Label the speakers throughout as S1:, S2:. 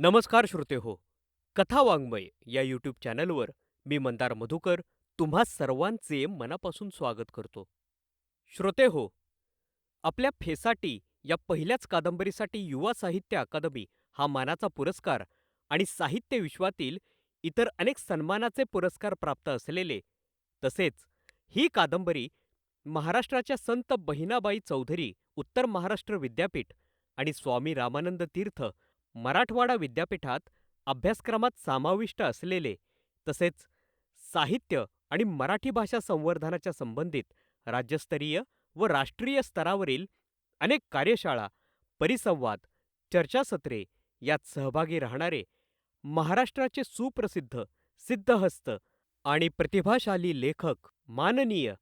S1: नमस्कार श्रोते हो कथा वाङ्मय या यूट्यूब चॅनलवर मी मंदार मधुकर तुम्हा सर्वांचे मनापासून स्वागत करतो श्रोते हो आपल्या फेसाटी या पहिल्याच कादंबरीसाठी युवा साहित्य अकादमी हा मानाचा पुरस्कार आणि साहित्य विश्वातील इतर अनेक सन्मानाचे पुरस्कार प्राप्त असलेले तसेच ही कादंबरी महाराष्ट्राच्या संत बहिणाबाई चौधरी उत्तर महाराष्ट्र विद्यापीठ आणि स्वामी रामानंद तीर्थ मराठवाडा विद्यापीठात अभ्यासक्रमात समाविष्ट असलेले तसेच साहित्य आणि मराठी भाषा संवर्धनाच्या संबंधित राज्यस्तरीय व राष्ट्रीय स्तरावरील अनेक कार्यशाळा, परिसंवाद, चर्चासत्रे यात सहभागी राहणारे महाराष्ट्राचे सुप्रसिद्ध सिद्धहस्त आणि प्रतिभाशाली लेखक माननीय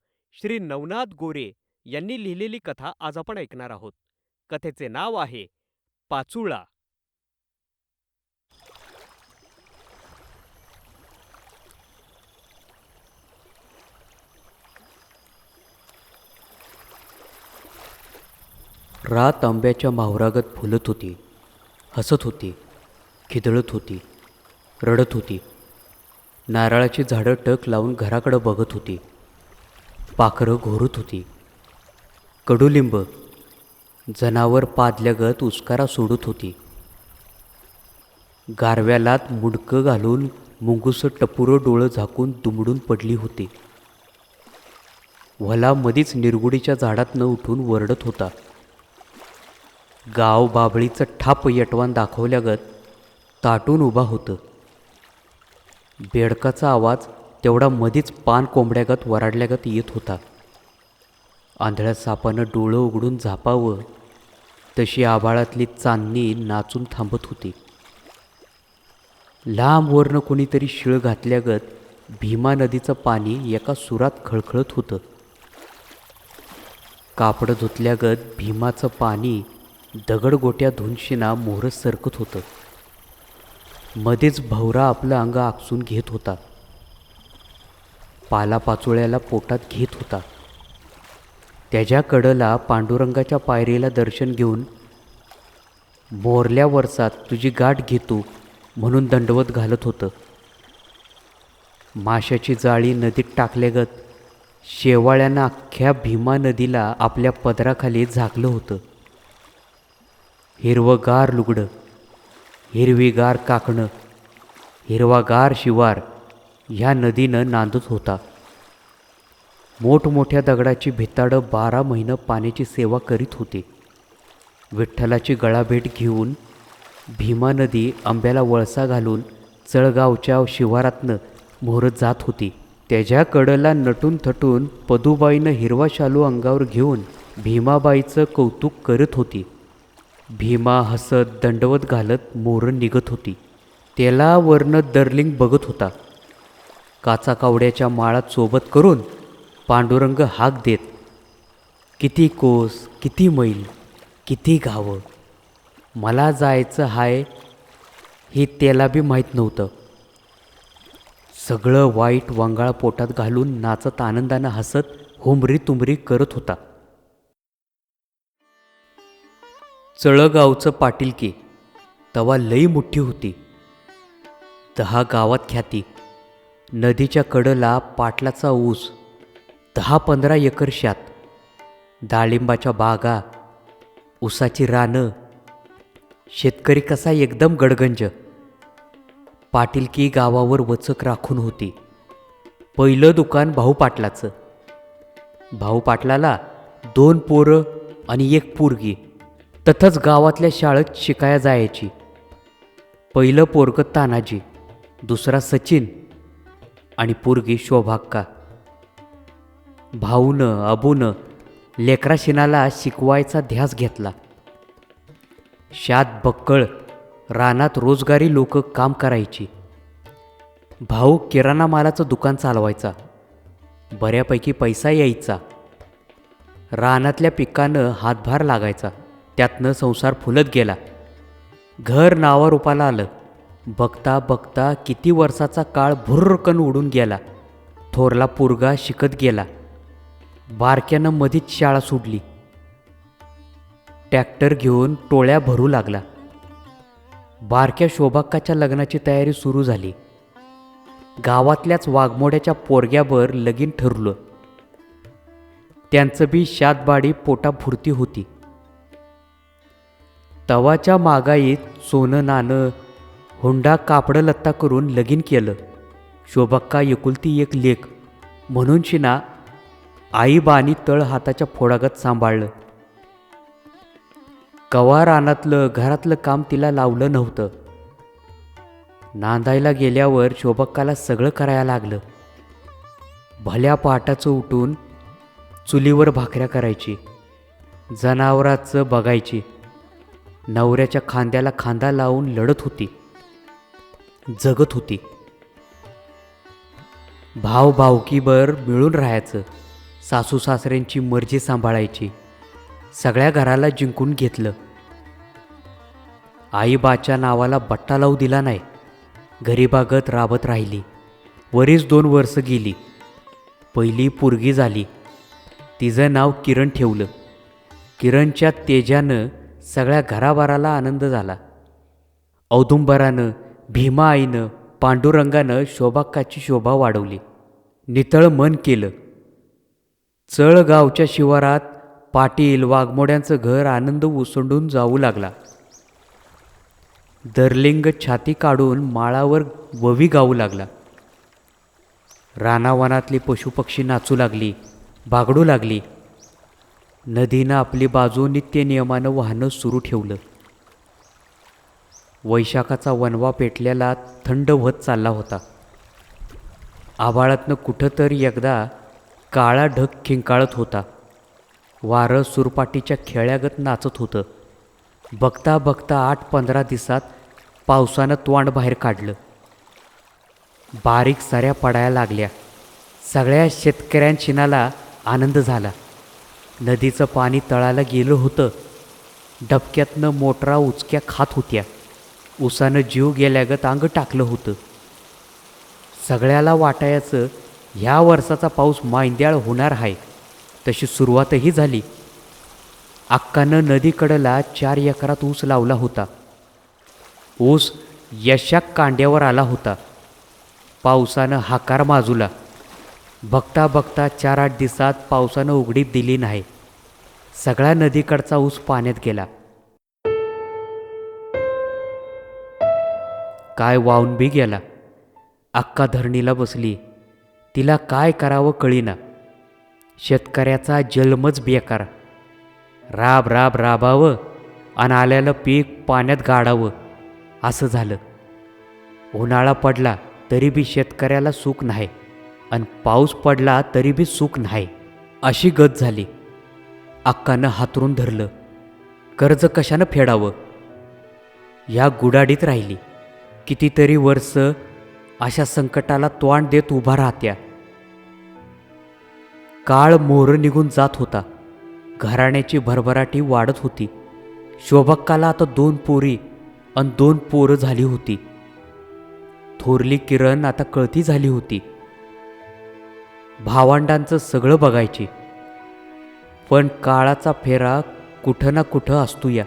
S1: श्री नवनाथ गोरे यांनी लिहिलेली कथा आज आपण ऐकणार आहोत. कथेचे नाव आहे पाचुळा
S2: रात आंब्याच्या माहुरागत फुलत होती हसत होती खिदळत होती रडत होती नारळाची झाडं टक लावून घराकडं बघत होती पाखरं घोरत होती कडुलिंब जनावर पादल्यागत उसकारा सोडत होती गारव्यालात मुडकं घालून मुंगूस टपुरं डोळं झाकून दुमडून पडली होती वला मधीच निरगुडीच्या झाडातनं उठून वरडत होता गाव बाबळीचं ठाप यटवान दाखवल्यागत ताटून उभा होतं बेडकाचा आवाज तेवढा मधीच पान कोंबड्यागत वराडल्यागत येत होता आंधळ्या सापानं डोळं उघडून झापावं तशी आभाळातली चांदणी नाचून थांबत होती लांबवरनं कोणीतरी शिळ घातल्यागत भीमा नदीचं पाणी एका सुरात खळखळत होतं कापडं धुतल्यागत भीमाचं पाणी दगडगोट्या धुनशीना मोहर सरकत होतं मध्येच भवरा आपलं अंग आकसून घेत होता पालापाचोळ्याला पोटात घेत होता त्याच्या कडला पांडुरंगाच्या पायरीला दर्शन घेऊन मोरल्या वरसात तुझी गाठ घेतो म्हणून दंडवत घालत होतं माशाची जाळी नदीत टाकल्यागत शेवाळ्यानं अख्ख्या भीमा नदीला आपल्या पदराखाली झाकलं होतं हिरवगार लुगडं हिरवीगार काकणं हिरवागार शिवार ह्या नदीनं नांदत होता मोठमोठ्या दगडाची भिताडं बारा महिनं पाण्याची सेवा करीत होती विठ्ठलाची गळाभेट घेऊन भीमा नदी आंब्याला वळसा घालून चळगावच्या शिवारातनं मोहरत जात होती त्याच्या कडला नटून थटून पदुबाईनं हिरवा शालू अंगावर घेऊन भीमाबाईचं कौतुक करत होती भीमा हसत दंडवत घालत मोरण निघत होती त्याला वर्ण दर्लिंग बघत होता काचा कावड्याच्या माळात सोबत करून पांडुरंग हाक देत किती कोस किती मैल किती घावं मला जायचं हाय हे त्याला बी माहीत नव्हतं सगळं वाईट वंगाळ पोटात घालून नाचत आनंदानं हसत हुमरी तुमरी करत होता चळगावचं पाटीलकी तवा लई मोठी होती दहा गावात ख्याती नदीच्या कडला पाटलाचा ऊस दहा पंधरा एकर शात डाळिंबाच्या बागा ऊसाची रानं शेतकरी कसा एकदम गडगंज पाटीलकी गावावर वचक राखून होती पहिलं दुकान भाऊ पाटलाचं भाऊ पाटलाला दोन पोरं आणि एक पोरगी तथंच गावातल्या शाळेत शिकाया जायची पहिलं पोरग तानाजी दुसरा सचिन आणि पोरगी शोभाक्का भाऊनं अबून लेकरा शिनाला शिकवायचा ध्यास घेतला शात बक्कळ रानात रोजगारी लोक काम करायची भाऊ किराणा मालाचं दुकान चालवायचा बऱ्यापैकी पैसा यायचा रानातल्या पिकानं हातभार लागायचा त्यातनं संसार फुलत गेला घर नावा रूपाला आलं बघता बघता किती वर्षाचा काळ भुर्रकन उडून गेला थोरला पुरगा शिकत गेला बारक्यानं मधीच शाळा सुटली ट्रॅक्टर घेऊन टोळ्या भरू लागला बारक्या शोभाक्काच्या लग्नाची तयारी सुरू झाली गावातल्याच वाघमोड्याच्या पोरग्यावर लगीन ठरलं त्यांचं बी शातबाडी पोटाभुरती होती तवाच्या मागाईत सोनं नाणं हुंडा कापडं लत्ता करून लगीन केलं शोभक्का एकुलती एक लेख म्हणून शिना आईबानी तळ हाताच्या फोडागत सांभाळलं कवा रानातलं घरातलं काम तिला लावलं नव्हतं नांदायला गेल्यावर शोभक्काला सगळं करायला लागलं भल्या पाटाचं उठून चुलीवर भाकऱ्या करायची जनावराचं बघायची नवऱ्याच्या खांद्याला खांदा लावून लढत होती जगत होती भाव भावकीवर मिळून राहायचं सासू सासऱ्यांची मर्जी सांभाळायची सगळ्या घराला जिंकून घेतलं आईबाच्या नावाला बट्टा लावू दिला नाही गरीबागत राबत राहिली वरीच दोन वर्ष गेली पहिली पोरगी झाली तिचं नाव किरण ठेवलं किरणच्या तेजानं सगळ्या घराबाराला आनंद झाला औदुंबरानं भीमा आईनं पांडुरंगानं शोभाक्काची शोभा वाढवली नितळ मन केलं चळ गावच्या शिवारात पाटील वाघमोड्यांचं घर आनंद उसंडून जाऊ लागला दरलिंग छाती काढून माळावर ववी गाऊ लागला रानावनातली पशुपक्षी नाचू लागली बागडू लागली नदीनं आपली बाजू नित्य नियमानं वाहनं सुरू ठेवलं वैशाखाचा वनवा पेटलेला थंड वत चालला होता आभाळातनं कुठंतरी एकदा काळा ढग खिंकाळत होता वारं सुरपाटीच्या खेळ्यागत नाचत होतं बघता बघता आठ पंधरा दिवसात पावसानं तोंड बाहेर काढलं बारीक साऱ्या पडायला लागल्या सगळ्या शेतकऱ्यांशिनाला आनंद झाला नदीचं पाणी तळाला गेलं होतं डबक्यातनं मोटरा उचक्या खात होत्या उसानं जीव गेल्यागत अंग टाकलं होतं सगळ्याला वाटायचं ह्या वर्षाचा पाऊस मांद्याळ होणार आहे तशी सुरुवातही झाली अक्कानं नदीकडला चार एकरात ऊस लावला होता ऊस यशाक कांड्यावर आला होता पावसानं हाकार माजूला बघता बघता चार आठ दिवसात पावसानं उघडी दिली नाही सगळ्या नदीकडचा ऊस पाण्यात गेला काय वाहून बी गेला अक्का धरणीला बसली तिला काय करावं कळीना शेतकऱ्याचा जन्मच बेकार राब राब राबावं आणि आलेलं पीक पाण्यात गाडावं असं झालं उन्हाळा पडला तरी बी शेतकऱ्याला सुख नाही आणि पाऊस पडला तरी बी सुख नाही अशी गत झाली अक्कानं हातरून धरलं कर्ज कशानं फेडावं ह्या गुडाडीत राहिली कितीतरी वर्ष अशा संकटाला तोंड देत उभा राहत्या काळ मोर निघून जात होता घराण्याची भरभराटी वाढत होती शोभक्काला आता दोन पोरी आणि दोन पोरं झाली होती थोरली किरण आता कळती झाली होती भावांडांचं सगळं बघायची पण काळाचा फेरा कुठं ना कुठं असतो या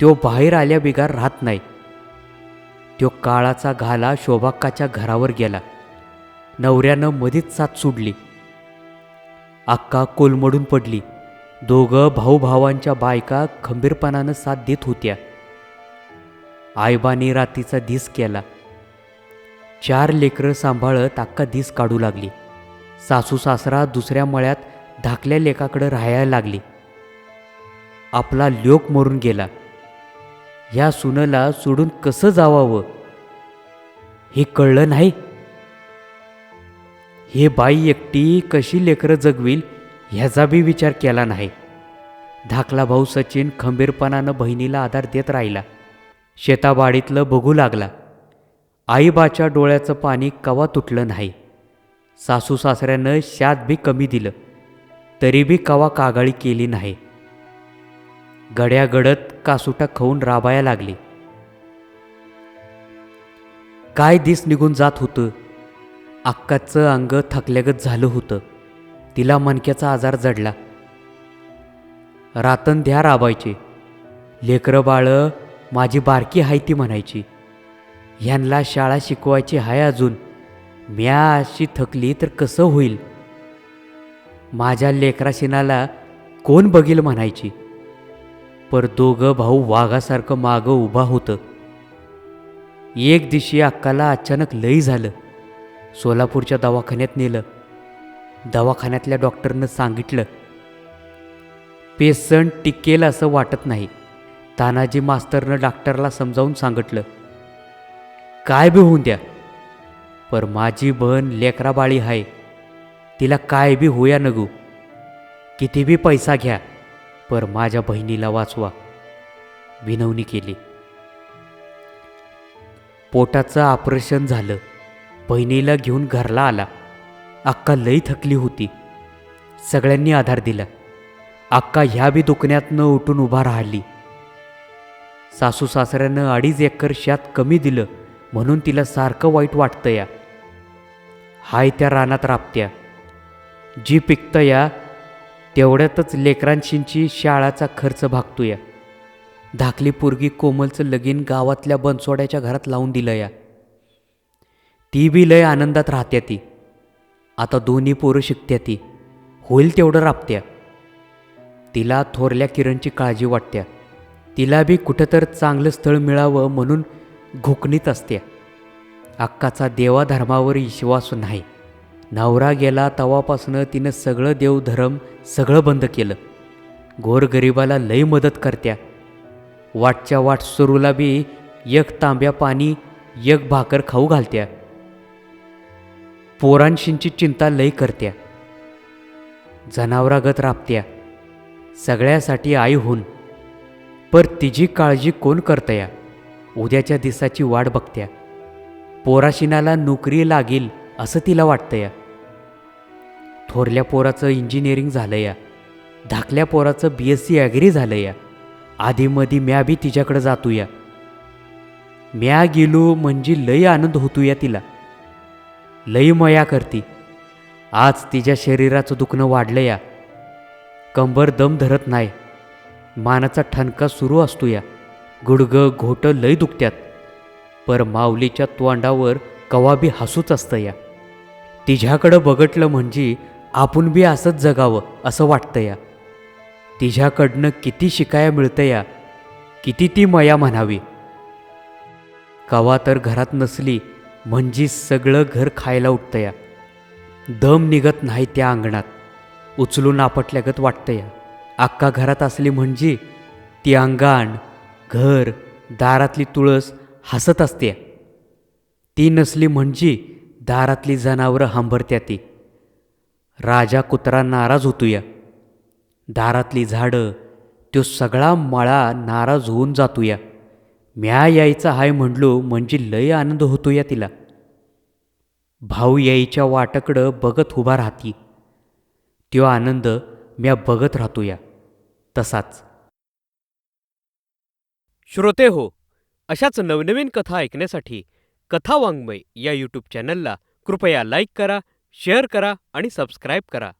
S2: तो बाहेर आल्या बिगार राहत नाही तो काळाचा घाला शोभाक्काच्या घरावर गेला नवऱ्यानं मधीच साथ सोडली अक्का कोलमडून पडली दोघं भाऊभावांच्या बायका खंबीरपणानं साथ देत होत्या आईबाने रात्रीचा धीस केला चार लेकरं सांभाळत अक्का धीस काढू लागली सासू सासरा दुसऱ्या मळ्यात धाकल्या लेखाकडं राहायला लागली आपला लोक मरून गेला ह्या सुनला सोडून कसं जावावं हे कळलं नाही हे बाई एकटी कशी लेकरं जगवील ह्याचा बी विचार केला नाही धाकला भाऊ सचिन खंबीरपणानं बहिणीला आधार देत राहिला शेताबाडीतलं बघू लागला आईबाच्या डोळ्याचं पाणी कवा तुटलं नाही सासू सासऱ्यानं शात बी कमी दिलं तरी बी कवा कागाळी केली नाही गड्या गडत कासुटा खाऊन राबाया लागली काय दिस निघून जात होतं अक्काचं अंग थकल्यागत झालं होतं तिला मनक्याचा आजार जडला रातन ध्या राबायचे लेकर बाळ माझी बारकी हाय ती म्हणायची ह्यांना शाळा शिकवायची हाय अजून म्या अशी थकली तर कसं होईल माझ्या लेकराशिनाला कोण बघील म्हणायची पर दोघं भाऊ वाघासारखं मागं उभा होतं एक दिवशी अक्काला अचानक लई झालं सोलापूरच्या दवाखान्यात नेलं दवाखान्यातल्या डॉक्टरनं सांगितलं पेशंट टिकेल असं वाटत नाही तानाजी मास्तरनं डॉक्टरला समजावून सांगितलं काय बी होऊन द्या पर माझी बहन लेकराबाळी आहे तिला काय बी होया नगू किती बी पैसा घ्या पर माझ्या बहिणीला वाचवा विनवणी केली पोटाचं ऑपरेशन झालं बहिणीला घेऊन घरला आला अक्का लई थकली होती सगळ्यांनी आधार दिला अक्का ह्या बी न उठून उभा राहिली सासू सासऱ्यानं अडीच एकर शेत कमी दिलं म्हणून तिला सारखं वाईट वाटतं या हाय त्या रानात राबत्या जी पिकत या तेवढ्यातच लेकरांशींची शाळाचा खर्च भागतो या धाकली पोरगी कोमलचं लगीन गावातल्या बनसोड्याच्या घरात लावून दिलं या ती बी लय आनंदात राहत्या ती आता दोन्ही पोरं शिकत्या ती होईल तेवढं राबत्या तिला थोरल्या किरणची काळजी वाटत्या तिला बी कुठंतर चांगलं स्थळ मिळावं म्हणून घुकणीत असत्या अक्काचा देवाधर्मावर विश्वास नाही नवरा गेला तवापासून तिनं सगळं देवधर्म सगळं बंद केलं गोरगरीबाला लई मदत करत्या वाटच्या वाट सुरूला बी एक तांब्या पाणी एक भाकर खाऊ घालत्या पोरांशींची चिंता लई करत्या जनावरागत राबत्या सगळ्यासाठी आई होऊन पर तिची काळजी कोण करतया उद्याच्या दिसाची वाट बघत्या पोराशिनाला नोकरी लागेल असं तिला वाटतं या थोरल्या पोराचं इंजिनिअरिंग झालं या धाकल्या पोराचं बी एस सी ॲग्री झालं या आधीमधी म्या बी तिच्याकडं जातो या म्या गेलो म्हणजे लय आनंद होतो या तिला लय मया करती आज तिच्या शरीराचं दुखणं वाढलं या कंबर दम धरत नाही मानाचा ठणका सुरू असतो या गुडघं घोटं लय दुखत्यात पर माऊलीच्या तोंडावर कवाबी हसूच असतं या तिझ्याकडं बघटलं म्हणजे आपण बी असंच जगावं असं वाटतं या तिच्याकडनं किती शिकाया मिळतं या किती ती मया म्हणावी कवा तर घरात नसली म्हणजे सगळं घर खायला उठतं या दम निघत नाही त्या अंगणात उचलून आपटल्यागत वाटतं या अक्का घरात असली म्हणजे ती अंगण घर दारातली तुळस हसत असते ती नसली म्हणजे दारातली जनावरं हांबरत्या ती राजा कुत्रा नाराज होतूया दारातली झाडं तो सगळा मळा नाराज होऊन जातूया म्या यायचा हाय म्हणलो म्हणजे लय आनंद होतो या तिला भाऊ याईच्या वाटकडं बघत उभा राहती तो आनंद म्या बघत राहतो या तसाच
S1: श्रोते हो अशाच नवनवीन कथा ऐकण्यासाठी कथा वाङ्मय या यूट्यूब चॅनलला कृपया लाईक करा शेअर करा आणि सबस्क्राईब करा